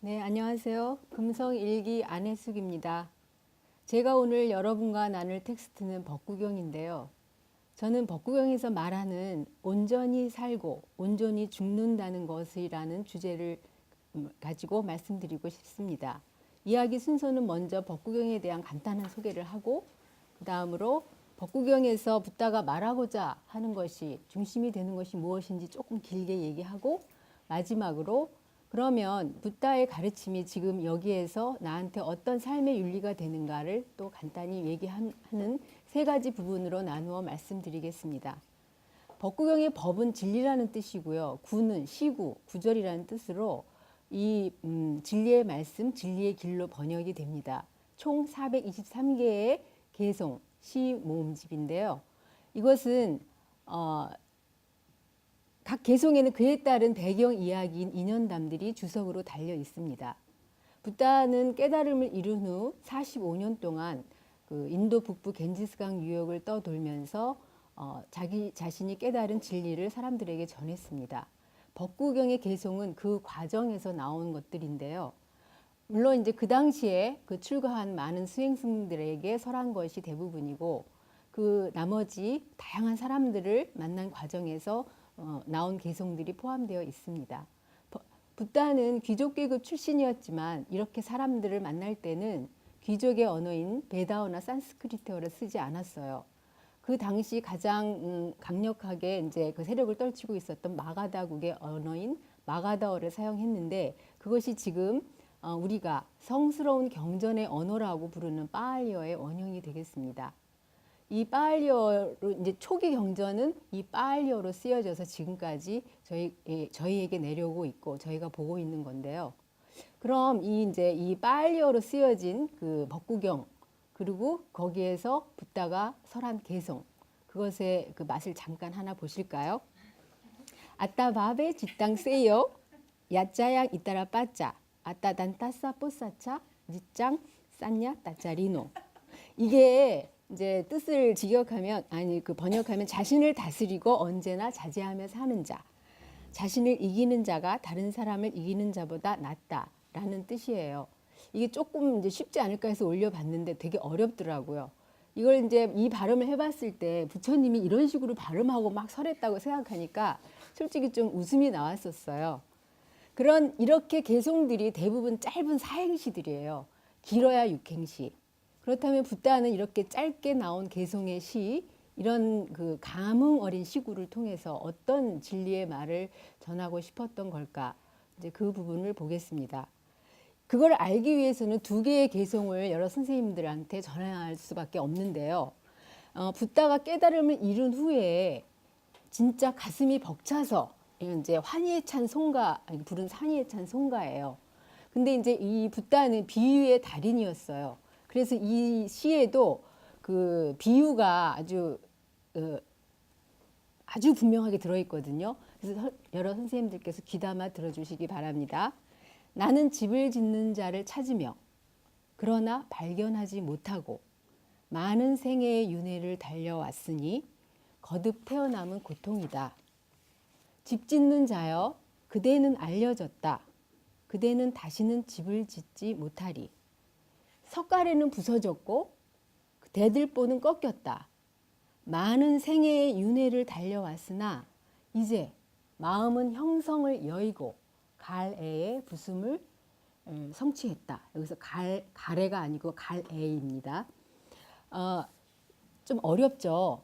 네, 안녕하세요. 금성 일기 안혜숙입니다. 제가 오늘 여러분과 나눌 텍스트는 법구경인데요. 저는 법구경에서 말하는 온전히 살고 온전히 죽는다는 것이라는 주제를 음, 가지고 말씀드리고 싶습니다. 이야기 순서는 먼저 법구경에 대한 간단한 소개를 하고 그 다음으로 법구경에서 붓다가 말하고자 하는 것이 중심이 되는 것이 무엇인지 조금 길게 얘기하고 마지막으로 그러면 붓다의 가르침이 지금 여기에서 나한테 어떤 삶의 윤리가 되는가를 또 간단히 얘기하는 세 가지 부분으로 나누어 말씀드리겠습니다. 법구경의 법은 진리라는 뜻이고요. 구는 시구, 구절이라는 뜻으로 이 음, 진리의 말씀, 진리의 길로 번역이 됩니다. 총 423개의 개송, 시 모음집인데요. 이것은 어, 각 개송에는 그에 따른 배경 이야기인 인연담들이 주석으로 달려 있습니다. 붓다는 깨달음을 이룬 후 45년 동안 그 인도 북부 겐지스강 유역을 떠돌면서 어, 자기 자신이 깨달은 진리를 사람들에게 전했습니다. 법구경의 개송은 그 과정에서 나온 것들인데요. 물론 이제 그 당시에 그 출가한 많은 수행승들에게 설한 것이 대부분이고 그 나머지 다양한 사람들을 만난 과정에서 어, 나온 개송들이 포함되어 있습니다. 버- 붓다는 귀족 계급 출신이었지만 이렇게 사람들을 만날 때는 귀족의 언어인 베다어나 산스크리트어를 쓰지 않았어요. 그 당시 가장 음, 강력하게 이제 그 세력을 떨치고 있었던 마가다국의 언어인 마가다어를 사용했는데 그것이 지금 어, 우리가 성스러운 경전의 언어라고 부르는 파알리어의 원형이 되겠습니다. 이 파알리어로 이제 초기 경전은 이 파알리어로 쓰여져서 지금까지 저희 예, 저희에게 내려오고 있고 저희가 보고 있는 건데요. 그럼 이 이제 이 파알리어로 쓰여진 그 법구경 그리고 거기에서 붓다가 설한 개송 그것의 그 맛을 잠깐 하나 보실까요? 아따 밥에 지땅 세요. 야짜양 이따라 빠짜. 아따 단 따싸 뽀싸차. 지짱 쌌냐? 따짜리노. 이게 이제 뜻을 직역하면 아니 그 번역하면 자신을 다스리고 언제나 자제하며 사는 자 자신을 이기는 자가 다른 사람을 이기는 자보다 낫다라는 뜻이에요. 이게 조금 이제 쉽지 않을까 해서 올려봤는데 되게 어렵더라고요. 이걸 이제 이 발음을 해봤을 때 부처님이 이런 식으로 발음하고 막 설했다고 생각하니까 솔직히 좀 웃음이 나왔었어요. 그런 이렇게 개송들이 대부분 짧은 사행시들이에요. 길어야 육행시. 그렇다면 붓다는 이렇게 짧게 나온 개송의 시 이런 그 감흥 어린 시구를 통해서 어떤 진리의 말을 전하고 싶었던 걸까? 이제 그 부분을 보겠습니다. 그걸 알기 위해서는 두 개의 개송을 여러 선생님들한테 전할 수밖에 없는데요. 어, 붓다가 깨달음을 이룬 후에 진짜 가슴이 벅차서 이제 환희에 찬 송가 아니, 부른 환희에 찬 송가예요. 근데 이제 이 붓다는 비유의 달인이었어요. 그래서 이 시에도 그 비유가 아주 어, 아주 분명하게 들어있거든요. 그래서 서- 여러 선생님들께서 귀담아 들어주시기 바랍니다. 나는 집을 짓는 자를 찾으며 그러나 발견하지 못하고 많은 생애의 윤회를 달려왔으니 거듭 태어남은 고통이다. 집 짓는 자여 그대는 알려졌다. 그대는 다시는 집을 짓지 못하리. 석가래는 부서졌고 그 대들보는 꺾였다. 많은 생애의 윤회를 달려왔으나 이제 마음은 형성을 여의고 갈애의 부숨을 에, 성취했다. 여기서 갈 가래가 아니고 갈애입니다. 어, 좀 어렵죠.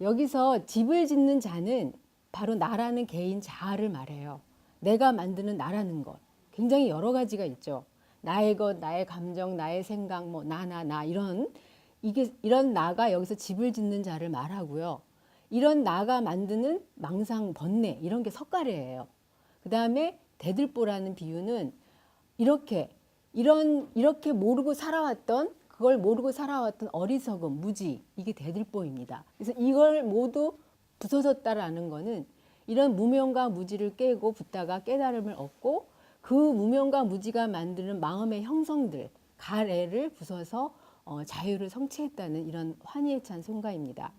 여기서 집을 짓는 자는 바로 나라는 개인 자아를 말해요. 내가 만드는 나라는 것. 굉장히 여러 가지가 있죠. 나의 것, 나의 감정, 나의 생각, 뭐 나나 나 이런 이게 이런 나가 여기서 집을 짓는 자를 말하고요. 이런 나가 만드는 망상, 번뇌 이런 게 석가래예요. 그 다음에 대들보라는 비유는 이렇게 이런 이렇게 모르고 살아왔던 그걸 모르고 살아왔던 어리석음, 무지 이게 대들보입니다. 그래서 이걸 모두 부서졌다라는 거는 이런 무명과 무지를 깨고 붓다가 깨달음을 얻고 그 무명과 무지가 만드는 마음의 형성들 가래를 부숴서 어, 자유를 성취했다는 이런 환희에 찬 송가입니다.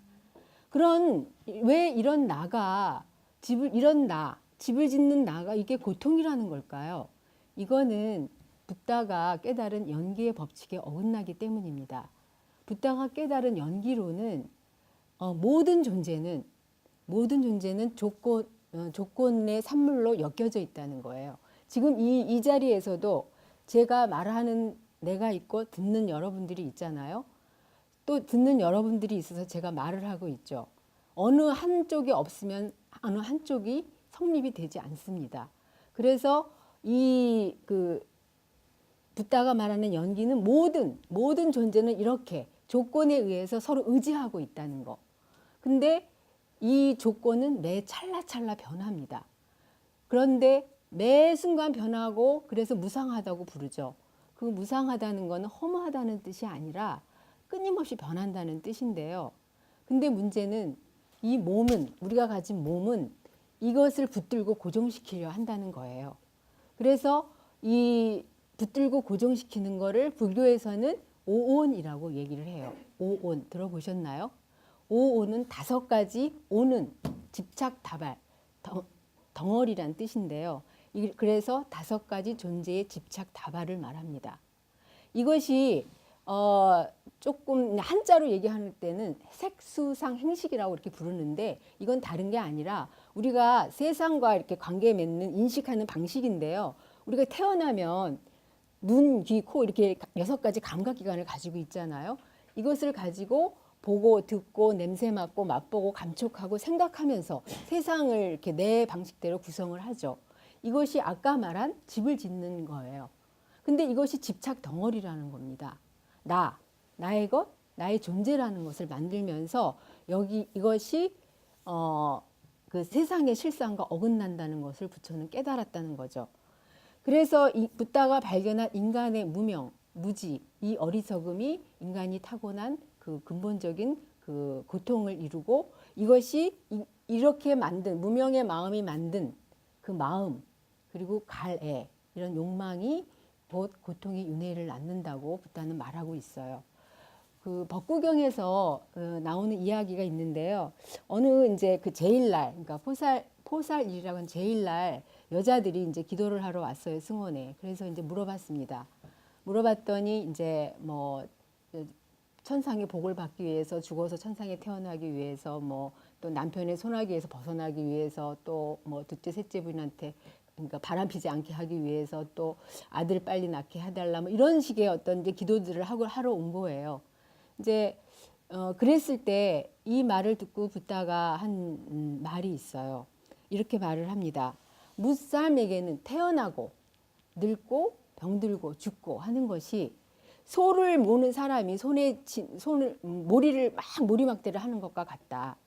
그런 왜 이런 나가 집을 이런 나 집을 짓는 나가 이게 고통이라는 걸까요? 이거는 붓다가 깨달은 연기의 법칙에 어긋나기 때문입니다. 붓다가 깨달은 연기로는 어, 모든 존재는 모든 존재는 조건 어, 조건의 산물로 엮여져 있다는 거예요. 지금 이, 이 자리에서도 제가 말하는 내가 있고 듣는 여러분들이 있잖아요. 또 듣는 여러분들이 있어서 제가 말을 하고 있죠. 어느 한쪽이 없으면 어느 한쪽이 성립이 되지 않습니다. 그래서 이그 붓다가 말하는 연기는 모든 모든 존재는 이렇게 조건에 의해서 서로 의지하고 있다는 거. 근데 이 조건은 매 찰나찰나 변합니다. 그런데 매 순간 변하고 그래서 무상하다고 부르죠. 그 무상하다는 거는 허무하다는 뜻이 아니라 끊임없이 변한다는 뜻인데요. 근데 문제는 이 몸은 우리가 가진 몸은 이것을 붙들고 고정시키려 한다는 거예요. 그래서 이 붙들고 고정시키는 거를 불교에서는 오온이라고 얘기를 해요. 오온 들어보셨나요? 오온은 다섯 가지 오는 집착 다발 덩, 덩어리란 뜻인데요. 이- 그래서 다섯 가지 존재의 집착 다발을 말합니다. 이것이 어 조금 한자로 얘기할 때는 색수상 행식이라고 이렇게 부르는데 이건 다른 게 아니라 우리가 세상과 이렇게 관계 맺는 인식하는 방식인데요. 우리가 태어나면 눈, 귀, 코 이렇게 여섯 가지 감각 기관을 가지고 있잖아요. 이것을 가지고 보고 듣고 냄새 맡고 맛보고 감촉하고 생각하면서 세상을 이렇게 내 방식대로 구성을 하죠. 이것이 아까 말한 집을 짓는 거예요. 근데 이것이 집착 덩어리라는 겁니다. 나, 나의 것, 나의 존재라는 것을 만들면서 여기 이것이 어, 그 세상의 실상과 어긋난다는 것을 부처는 깨달았다는 거죠. 그래서 이 붓다가 발견한 인간의 무명, 무지, 이 어리석음이 인간이 타고난 그 근본적인 그 고통을 이루고 이것이 이, 이렇게 만든 무명의 마음이 만든 그 마음 그리고 갈애 이런 욕망이 곧 고통의 윤회를 낳는다고 붓다는 말하고 있어요. 그 법구경에서 어, 나오는 이야기가 있는데요. 어느 이제 그 제일날, 그러니까 포살 포살일이라고 하는 제일날 여자들이 이제 기도를 하러 왔어요 승원에. 그래서 이제 물어봤습니다. 물어봤더니 이제 뭐 천상의 복을 받기 위해서 죽어서 천상에 태어나기 위해서 뭐 또 남편의 손아귀에서 벗어나기 위해서 또 뭐 둘째 셋째 부인한테 그러니까 바람 피지 않게 하기 위해서 또 아들 빨리 낳게 해달라 뭐 이런 식의 어떤 이제 기도들을 하고 하러 온 거예요. 이제 어 그랬을 때 이 말을 듣고 붓다가 한 음, 말이 있어요. 이렇게 말을 합니다. 무사람에게는 태어나고 늙고 병들고 죽고 하는 것이 소를 모는 사람이 손에 진- 손을 음, 모리를 막 모리막대를 하는 것과 같다.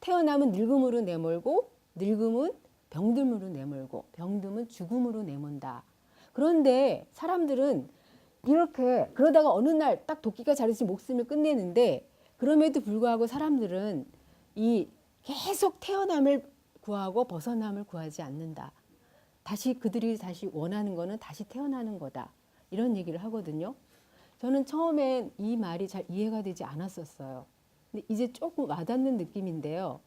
태어나면 늙음으로 내몰고 늙음은 병듦으로 내몰고 병듦은 죽음으로 내몬다. 그런데 사람들은 이렇게 그러다가 어느 날 딱 도끼가 자르지 목숨을 끝내는데 그럼에도 불구하고 사람들은 이 계속 태어남을 구하고 벗어남을 구하지 않는다. 다시 그들이 다시 원하는 거는 다시 태어나는 거다. 이런 얘기를 하거든요. 저는 처음엔 이 말이 잘 이해가 되지 않았었어요. 근데 이제 조금 와닿는 느낌인데요.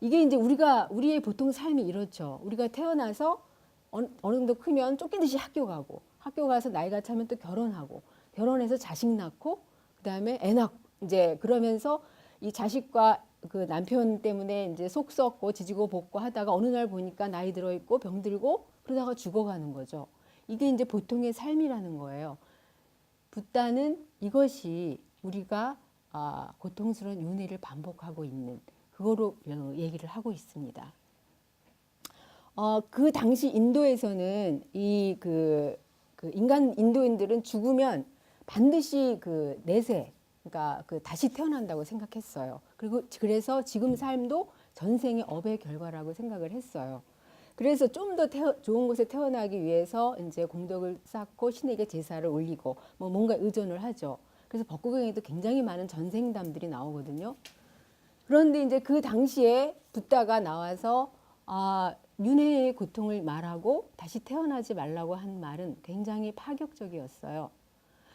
이게 이제 우리가 우리의 보통 삶이 이렇죠. 우리가 태어나서 어느, 어느 정도 크면 쫓기듯이 학교 가고 학교 가서 나이가 차면 또 결혼하고 결혼해서 자식 낳고 그다음에 애 낳고 이제 그러면서 이 자식과 그 남편 때문에 이제 속 썩고 지지고 볶고 하다가 어느 날 보니까 나이 들어 있고 병들고 그러다가 죽어가는 거죠. 이게 이제 보통의 삶이라는 거예요. 붓다는 이것이 우리가 아, 고통스러운 윤회를 반복하고 있는 그거로 어, 얘기를 하고 있습니다. 어, 그 당시 인도에서는 이그 그 인간 인도인들은 죽으면 반드시 그 내세 그러니까 그 다시 태어난다고 생각했어요. 그리고 그래서 지금 삶도 전생의 업의 결과라고 생각을 했어요. 그래서 좀 더 좋은 곳에 태어나기 위해서 이제 공덕을 쌓고 신에게 제사를 올리고 뭐 뭔가 의존을 하죠. 그래서 법구경에도 굉장히 많은 전생담들이 나오거든요. 그런데 이제 그 당시에 붓다가 나와서 아, 윤회의 고통을 말하고 다시 태어나지 말라고 한 말은 굉장히 파격적이었어요.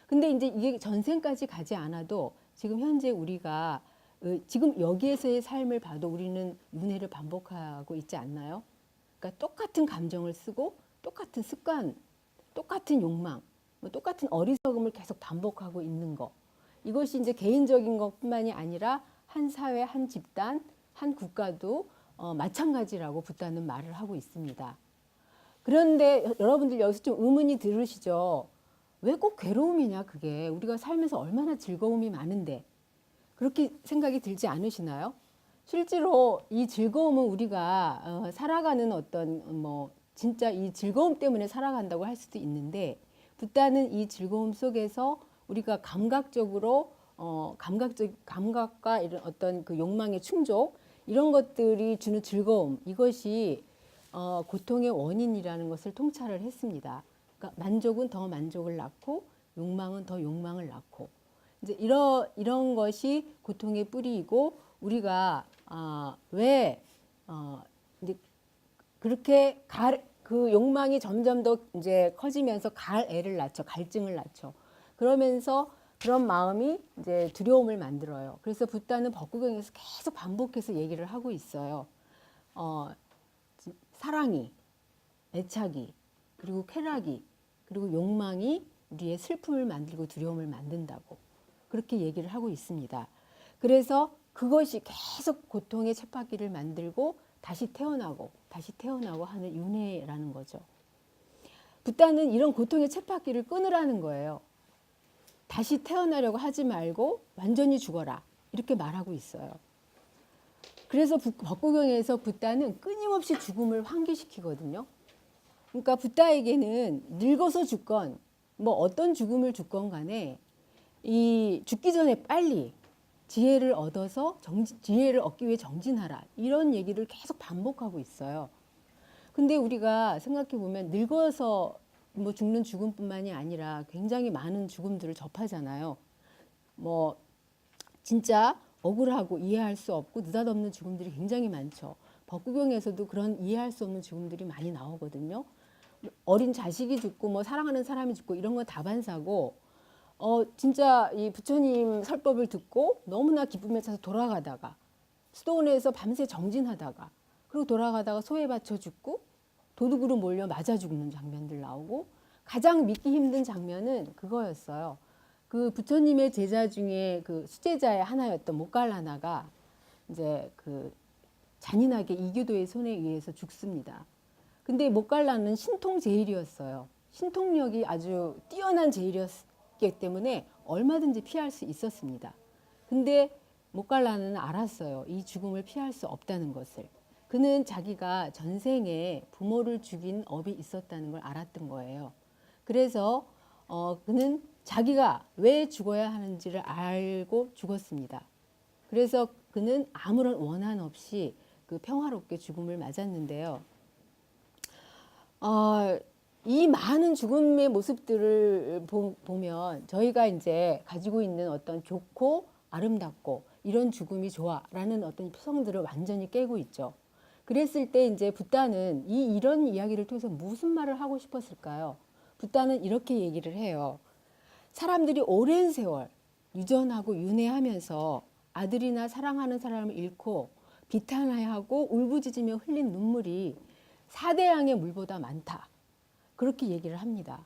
근데 이제 이게 전생까지 가지 않아도 지금 현재 우리가 어, 지금 여기에서의 삶을 봐도 우리는 윤회를 반복하고 있지 않나요? 그러니까 똑같은 감정을 쓰고 똑같은 습관 똑같은 욕망, 뭐 똑같은 어리석음을 계속 반복하고 있는 거. 이것이 이제 개인적인 것뿐만이 아니라 한 사회, 한 집단, 한 국가도 어, 마찬가지라고 붓다는 말을 하고 있습니다. 그런데 여- 여러분들 여기서 좀 의문이 들으시죠? 왜 꼭 괴로움이냐, 그게. 우리가 살면서 얼마나 즐거움이 많은데. 그렇게 생각이 들지 않으시나요? 실제로 이 즐거움은 우리가 어, 살아가는 어떤 뭐 진짜 이 즐거움 때문에 살아간다고 할 수도 있는데 붓다는 이 즐거움 속에서 우리가 감각적으로 어, 감각적 감각과 이런 어떤 그 욕망의 충족 이런 것들이 주는 즐거움 이것이 어, 고통의 원인이라는 것을 통찰을 했습니다. 그러니까 만족은 더 만족을 낳고 욕망은 더 욕망을 낳고 이제 이런 이런 것이 고통의 뿌리이고 우리가 아, 왜 어, 이제 그렇게 갈, 그 욕망이 점점 더 이제 커지면서 갈 애를 낳죠. 갈증을 낳죠. 그러면서 그런 마음이 이제 두려움을 만들어요. 그래서 붓다는 법구경에서 계속 반복해서 얘기를 하고 있어요. 어, 지- 사랑이, 애착이, 그리고 쾌락이, 그리고 욕망이 우리의 슬픔을 만들고 두려움을 만든다고 그렇게 얘기를 하고 있습니다. 그래서 그것이 계속 고통의 쳇바퀴를 만들고 다시 태어나고 다시 태어나고 하는 윤회라는 거죠. 붓다는 이런 고통의 쳇바퀴를 끊으라는 거예요. 다시 태어나려고 하지 말고 완전히 죽어라. 이렇게 말하고 있어요. 그래서 부- 법구경에서 붓다는 끊임없이 죽음을 환기시키거든요. 그러니까 붓다에게는 늙어서 죽건 뭐 어떤 죽음을 죽건 간에 이 죽기 전에 빨리 지혜를 얻어서 정지, 지혜를 얻기 위해 정진하라 이런 얘기를 계속 반복하고 있어요. 근데 우리가 생각해 보면 늙어서 뭐 죽는 죽음뿐만이 아니라 굉장히 많은 죽음들을 접하잖아요. 뭐 진짜 억울하고 이해할 수 없고 느닷없는 죽음들이 굉장히 많죠. 법구경에서도 그런 이해할 수 없는 죽음들이 많이 나오거든요. 어린 자식이 죽고 뭐 사랑하는 사람이 죽고 이런 건 다반사고 어 진짜 이 부처님 설법을 듣고 너무나 기쁨에 차서 돌아가다가 수도원에서 밤새 정진하다가 그리고 돌아가다가 소에 받쳐 죽고 도둑으로 몰려 맞아 죽는 장면들 나오고 가장 믿기 힘든 장면은 그거였어요. 그 부처님의 제자 중에 그 수제자의 하나였던 목갈라나가 이제 그 잔인하게 이교도의 손에 의해서 죽습니다. 근데 목갈라는 신통 제일이었어요. 신통력이 아주 뛰어난 제일이었기 때문에 얼마든지 피할 수 있었습니다. 근데 목갈라는 알았어요. 이 죽음을 피할 수 없다는 것을. 그는 자기가 전생에 부모를 죽인 업이 있었다는 걸 알았던 거예요. 그래서 어, 그는 자기가 왜 죽어야 하는지를 알고 죽었습니다. 그래서 그는 아무런 원한 없이 그 평화롭게 죽음을 맞았는데요. 어, 이 많은 죽음의 모습들을 보, 보면 저희가 이제 가지고 있는 어떤 좋고 아름답고 이런 죽음이 좋아라는 어떤 표성들을 완전히 깨고 있죠. 그랬을 때 이제 붓다는 이 이런 이야기를 통해서 무슨 말을 하고 싶었을까요? 붓다는 이렇게 얘기를 해요. 사람들이 오랜 세월 유전하고 윤회하면서 아들이나 사랑하는 사람을 잃고 비탄하고 울부짖으며 흘린 눈물이 사대양의 물보다 많다. 그렇게 얘기를 합니다.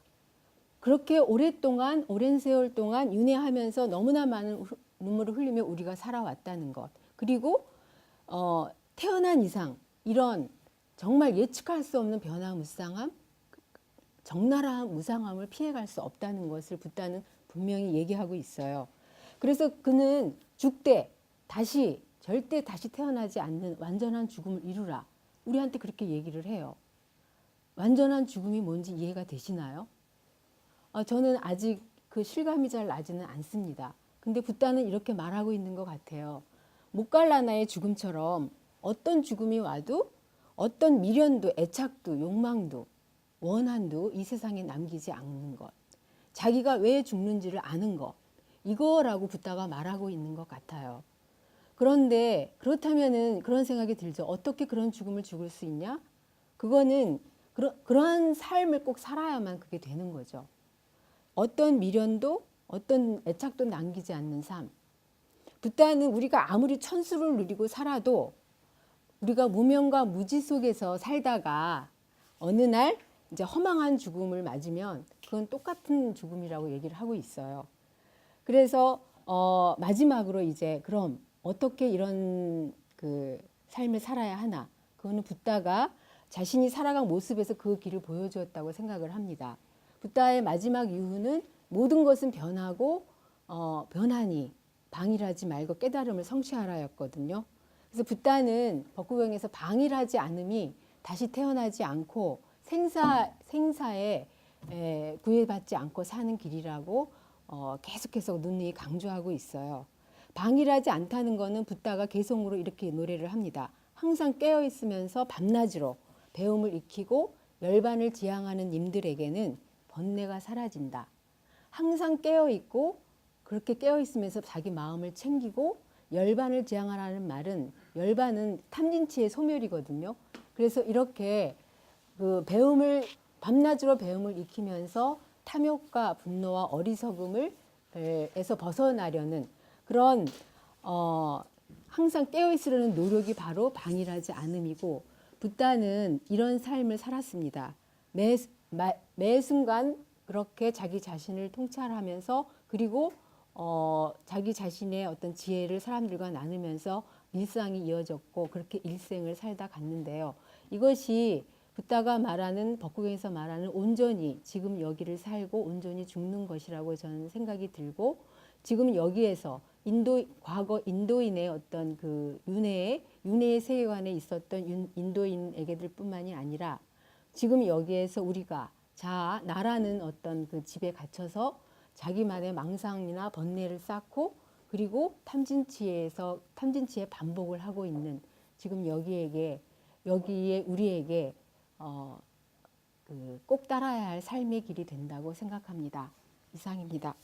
그렇게 오랫동안 오랜 세월 동안 윤회하면서 너무나 많은 후- 눈물을 흘리며 우리가 살아왔다는 것. 그리고 어, 태어난 이상 이런 정말 예측할 수 없는 변화 무쌍함, 적나라한 무상함을 피해갈 수 없다는 것을 붓다는 분명히 얘기하고 있어요. 그래서 그는 죽되 다시 절대 다시 태어나지 않는 완전한 죽음을 이루라. 우리한테 그렇게 얘기를 해요. 완전한 죽음이 뭔지 이해가 되시나요? 어, 저는 아직 그 실감이 잘 나지는 않습니다. 근데 붓다는 이렇게 말하고 있는 것 같아요. 목갈라나의 죽음처럼 어떤 죽음이 와도 어떤 미련도 애착도 욕망도 원한도 이 세상에 남기지 않는 것. 자기가 왜 죽는지를 아는 것. 이거라고 붓다가 말하고 있는 것 같아요. 그런데 그렇다면은 그런 생각이 들죠. 어떻게 그런 죽음을 죽을 수 있냐? 그거는 그러, 그러한 삶을 꼭 살아야만 그게 되는 거죠. 어떤 미련도 어떤 애착도 남기지 않는 삶. 붓다는 우리가 아무리 천수를 누리고 살아도 우리가 무명과 무지 속에서 살다가 어느 날 이제 허망한 죽음을 맞으면 그건 똑같은 죽음이라고 얘기를 하고 있어요. 그래서 어, 마지막으로 이제 그럼 어떻게 이런 그 삶을 살아야 하나? 그거는 붓다가 자신이 살아간 모습에서 그 길을 보여주었다고 생각을 합니다. 붓다의 마지막 이유는 모든 것은 변하고 어, 변하니 방일하지 말고 깨달음을 성취하라였거든요. 그래서 붓다는 법구경에서 방일하지 않음이 다시 태어나지 않고 생사 생사에 에, 구애받지 않고 사는 길이라고 어, 계속해서 눈이 강조하고 있어요. 방일하지 않다는 거는 붓다가 개성으로 이렇게 노래를 합니다. 항상 깨어 있으면서 밤낮으로 배움을 익히고 열반을 지향하는 님들에게는 번뇌가 사라진다. 항상 깨어 있고 그렇게 깨어 있으면서 자기 마음을 챙기고 열반을 지향하라는 말은 열반은 탐진치의 소멸이거든요. 그래서 이렇게 그 배움을 밤낮으로 배움을 익히면서 탐욕과 분노와 어리석음을 에, 에서 벗어나려는 그런 어, 항상 깨어 있으려는 노력이 바로 방일하지 않음이고 붓다는 이런 삶을 살았습니다. 매, 마, 매 순간 그렇게 자기 자신을 통찰하면서 그리고 어, 자기 자신의 어떤 지혜를 사람들과 나누면서 일상이 이어졌고 그렇게 일생을 살다 갔는데요. 이것이 붓다가 말하는 법국에서 말하는 온전히 지금 여기를 살고 온전히 죽는 것이라고 저는 생각이 들고 지금 여기에서 인도 과거 인도인의 어떤 그 윤회의 윤회의 세계관에 있었던 윤- 인도인에게들뿐만이 아니라 지금 여기에서 우리가 자 나라는 어떤 그 집에 갇혀서 자기만의 망상이나 번뇌를 쌓고 그리고 탐진치에서 탐진치의 반복을 하고 있는 지금 여기에게 여기에 우리에게 어, 그 꼭 따라야 할 삶의 길이 된다고 생각합니다. 이상입니다.